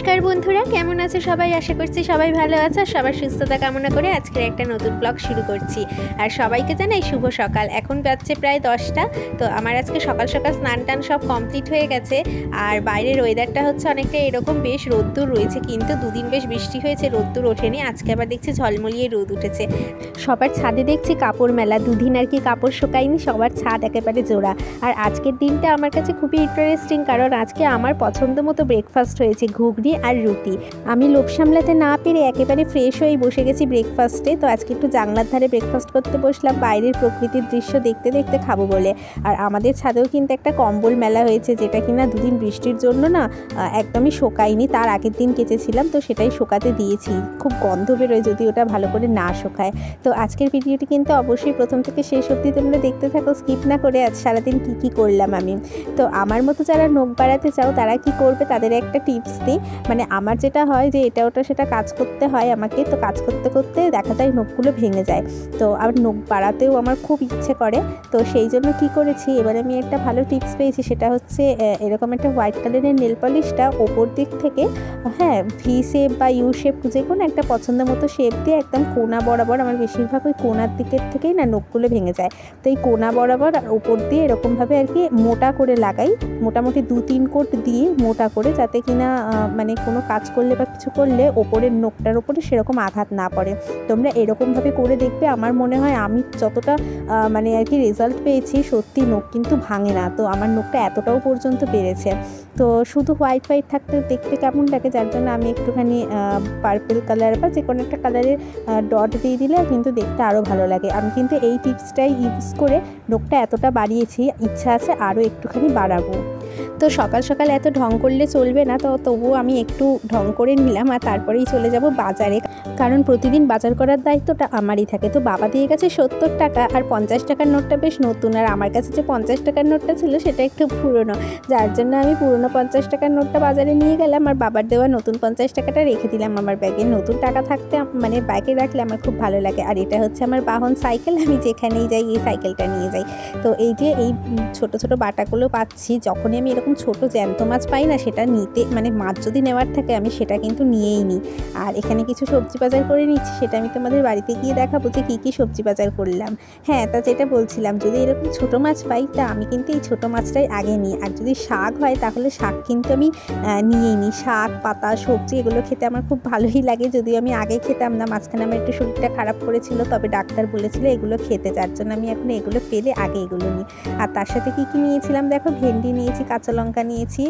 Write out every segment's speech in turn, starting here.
নমস্কার বন্ধুরা, কেমন আছে সবাই? আশা করছি সবাই ভালো আছে আর সবার সুস্থতা কামনা করে আজকের একটা নতুন ব্লগ শুরু করছি। আর সবাইকে জানাই শুভ সকাল। এখন বাজছে প্রায় দশটা, তো আমার আজকে সকাল সকাল স্নান টান সব কমপ্লিট হয়ে গেছে। আর বাইরের ওয়েদারটা হচ্ছে অনেকটা এরকম, বেশ রোদ্দুর রয়েছে, কিন্তু দুদিন বেশ বৃষ্টি হয়েছে, রোদ্দুর ওঠেনি। আজকে আবার দেখছি ঝলমলিয়ে রোদ উঠেছে। সবার ছাদে দেখছি কাপড় মেলা, দুদিন আর কি কাপড় শুকায়নি, সবার ছাদ একেবারে জোড়া। আর আজকের দিনটা আমার কাছে খুবই ইন্টারেস্টিং কারণ আজকে আমার পছন্দ মতো ব্রেকফাস্ট হয়েছে, ঘুগনি আর রুটি। আমি লোভ সামলাতে না পেরে একেবারে ফ্রেশ হয়ে বসে গেছি ব্রেকফাস্টে তো আজকে একটু জানলার ধারে ব্রেকফাস্ট করতে বসলাম। বাইরের প্রকৃতির দৃশ্য দেখতে দেখতে খাব বলে। আর আমাদের ছাদেও কিন্তু একটা কম্বল মেলা হয়েছে, যেটা কিনা দুদিন বৃষ্টির জন্য না একদমই শোকায়নি। তার আগের দিন কেচেছিলাম, তো সেটাই শোকাতে দিয়েছি। খুব গন্ধ বেরোয় যদি ওটা ভালো করে না শোকায়। তো আজকের ভিডিওটি কিন্তু অবশ্যই প্রথম থেকে শেষ অবধি তোমরা দেখতে থাকো স্কিপ না করে আজ সারাদিন কী কী করলাম আমি। তো আমার মতো যারা নখ বাড়াতে চাও, তারা কি করবে? তাদের একটা টিপস দিই। মানে আমার যেটা হয় যে এটা ওটা সেটা কাজ করতে হয় আমাকে তো কাজ করতে করতে দেখা যায় নখগুলো ভেঙে যায়। তো আর নখ বাড়াতেও আমার খুব ইচ্ছে করে। তো সেই জন্য কি করেছি এবার আমি একটা ভালো টিপস পেয়েছি সেটা হচ্ছে এরকম একটা হোয়াইট কালারের নেল পলিশটা ওপর দিক থেকে হ্যাঁ ভি শেপ বা ইউ শেপ যে কোনো একটা পছন্দ মতো শেপ দিয়ে একদম কোনা বরাবর আমার বেশিরভাগ ওই কোনার দিকের থেকেই না নখগুলো ভেঙে যায়। তো এই কোনা বরাবর আর ওপর দিয়ে এরকমভাবে আর কি মোটা করে লাগাই মোটামুটি দু তিন কোট দিয়ে মোটা করে যাতে কিনা আহ, মানে কোনো কাজ করলে বা কিছু করলে ওপরের নোকটার ওপরে সেরকম আঘাত না পড়ে। তোমরা এরকমভাবে করে দেখবে। আমার মনে হয় আমি যতটা মানে আর কি রেজাল্ট পেয়েছি, সত্যি নখ কিন্তু ভাঙে না। তো আমার নখটা এতটাও পর্যন্ত বেড়েছে। তো শুধু হোয়াইট হোয়াইট থাকতে দেখতে কেমন লাগে যার জন্য আমি একটুখানি পার্পেল কালার বা যে কোনো একটা কালারের ডট দিয়ে দিলে কিন্তু দেখতে আরও ভালো লাগে। আমি কিন্তু এই টিপসটাই ইউজ করে নখটা এতটা বাড়িয়েছি। ইচ্ছা আছে আরও একটুখানি বাড়াবো। তো সকাল সকাল এত ঢং করলে চলবে না, তো তবুও আমি একটু ঢং করে নিলাম আর তারপরেই চলে যাব বাজারে। কারণ প্রতিদিন বাজার করার দায়িত্বটা আমারই থাকে। তো বাবা দিয়ে গেছে সত্তর টাকা আর পঞ্চাশ টাকার নোটটা বেশ নতুন। আর আমার কাছে যে পঞ্চাশ টাকার নোটটা ছিল সেটা একটু পুরনো। যার জন্য আমি পুরনো পঞ্চাশ টাকার নোটটা বাজারে নিয়ে গেলাম আর বাবার দেওয়া নতুন পঞ্চাশ টাকাটা রেখে দিলাম আমার ব্যাগে। নতুন টাকা থাকতে মানে ব্যাগে রাখলে আমার খুব ভালো লাগে। আর এটা হচ্ছে আমার বাহন সাইকেল, আমি যেখানেই যাই এই সাইকেলটা নিয়ে যাই। তো এই যে এই ছোট ছোট বাটাগুলো পাচ্ছি, যখনই আমি এরকম ছোট জ্যান্ত মাছ পাই না, সেটা নিতে মানে মাছ যদি নেওয়ার থাকে, আমি সেটা কিন্তু নিয়েই নিই। আর এখানে কিছু সবজি বাজার করে নিচ্ছি, সেটা আমি তোমাদের বাড়িতে গিয়ে দেখাবো যে কী কী সবজি বাজার করলাম। হ্যাঁ তা যেটা বলছিলাম, যদি এরকম ছোট মাছ পাই, তা আমি কিন্তু এই ছোট মাছটাই আগে নিই। আর যদি শাক হয়, তাহলে শাক কিন্তু আমি নিয়েই নিই। শাক, পাতা, সবজি, এগুলো খেতে আমার খুব ভালোই লাগে। যদিও আমি আগে খেতাম না, মাঝখানে আমার একটু শরীরটা খারাপ করেছিল, তবে ডাক্তার বলেছিল এগুলো খেতে, যার জন্য আমি এখন এগুলো পেলে আগে এগুলো নিই। আর তার সাথে কী কী নিয়েছিলাম, দেখো, ভেন্ডি নিয়েছি কাঁচা লঙ্কা নিয়েছি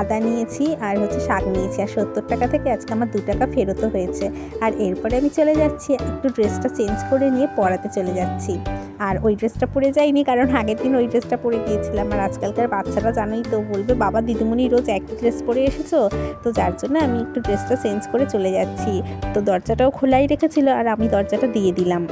আদা নিয়েছি আর হচ্ছে শাক নিয়েছি। আর সত্তর টাকা থেকে আজকে আমার দু টাকা ফেরতও হয়েছে। আর এরপরে আমি চলে যাচ্ছি, একটু ড্রেসটা চেঞ্জ করে নিয়ে পড়াতে চলে যাচ্ছি। আর ওই ড্রেসটা পরে যাইনি, কারণ আগের দিন ওই ড্রেসটা পরে গিয়েছিলাম। আর আজকালকার বাচ্চারা জানোই তো, বলবে, বাবা, দিদিমণি রোজ একই ড্রেস পরে এসেছ? তো যার জন্য আমি একটু ড্রেসটা চেঞ্জ করে চলে যাচ্ছি। তো দরজাটাও খোলাই রেখেছিল আর আমি দরজাটা দিয়ে দিলাম।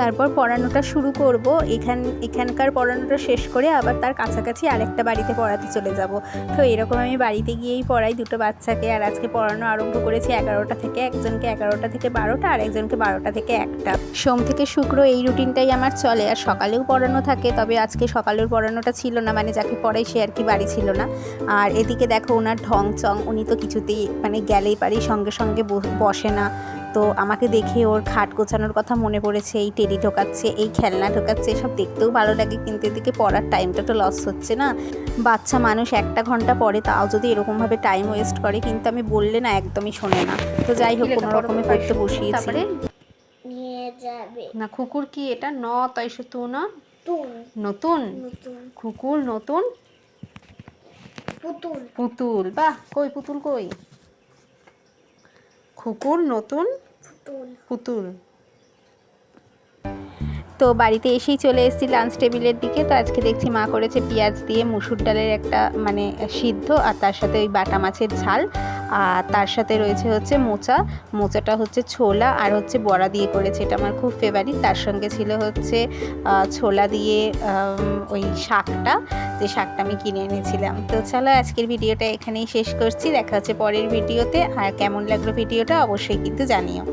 তারপর পড়ানোটা শুরু করব। এখান, এখানকার পড়ানোটা শেষ করে আবার তার কাছাকাছি আরেকটা বাড়িতে পড়াতে চলে যাব। তো এরকম আমি বাড়িতে গিয়েই পড়াই দুটো বাচ্চাকে। আর আজকে পড়ানো আরম্ভ করেছি এগারোটা থেকে, একজনকে এগারোটা থেকে বারোটা, আর একজনকে বারোটা থেকে একটা। সোম থেকে শুক্র এই রুটিনটাই আমার চলে। আর সকালেও পড়ানো থাকে, তবে আজকে সকালের পড়ানোটা ছিল না মানে যাকে পড়াই সে আর কি বাড়ি ছিল না। আর এদিকে দেখো ওনার ঢং চং, উনি তো কিছুতেই মানে গেলেই পারি, সঙ্গে সঙ্গে বসে না। তো আমাকে দেখে ওর খাট গোছানোর কথা মনে পড়েছে এই টেডি ঢোকাচ্ছে এই খেলনা ঢোকাচ্ছে এসব দেখতেও ভালো লাগে কিন্তু এদিকে পড়ার টাইমটা তো লস হচ্ছে না। বাচ্চা মানুষ একটা ঘণ্টা পরে তাও যদি এরকমভাবে টাইম ওয়েস্ট করে কিন্তু আমি বললে না একদমই শোনে না। তো যাই হোক কোনো রকমে পড়তে বসিয়েছি। না কুকুর কি এটা? ন তাই সে তু না? নতুন? নতুন। কুকুর নতুন? পুতুল। পুতুল। বাহ কই পুতুল কই? কুকুর নতুন? পুতুল। তো বাড়িতে এসেই চলে এসেছি লাঞ্চ টেবিলের দিকে। তো আজকে দেখছি মা করেছে পেঁয়াজ দিয়ে মুসুর ডালের একটা মানে সিদ্ধ আর তার সাথে ওই বাটা মাছের ঝাল। আর তার সাথে রয়েছে হচ্ছে মোচা। মোচাটা হচ্ছে ছোলা আর হচ্ছে বড়া দিয়ে করেছে। এটা আমার খুব ফেভারিট তার সঙ্গে ছিল হচ্ছে আহ, ছোলা দিয়ে ওই শাকটা। যে শাকটা আমি কিনে এনেছিলাম। তো চলো আজকের ভিডিওটা এখানেই শেষ করছি। দেখা হচ্ছে পরের ভিডিওতে। আর কেমন লাগল ভিডিওটা অবশ্যই কিন্তু জানিও।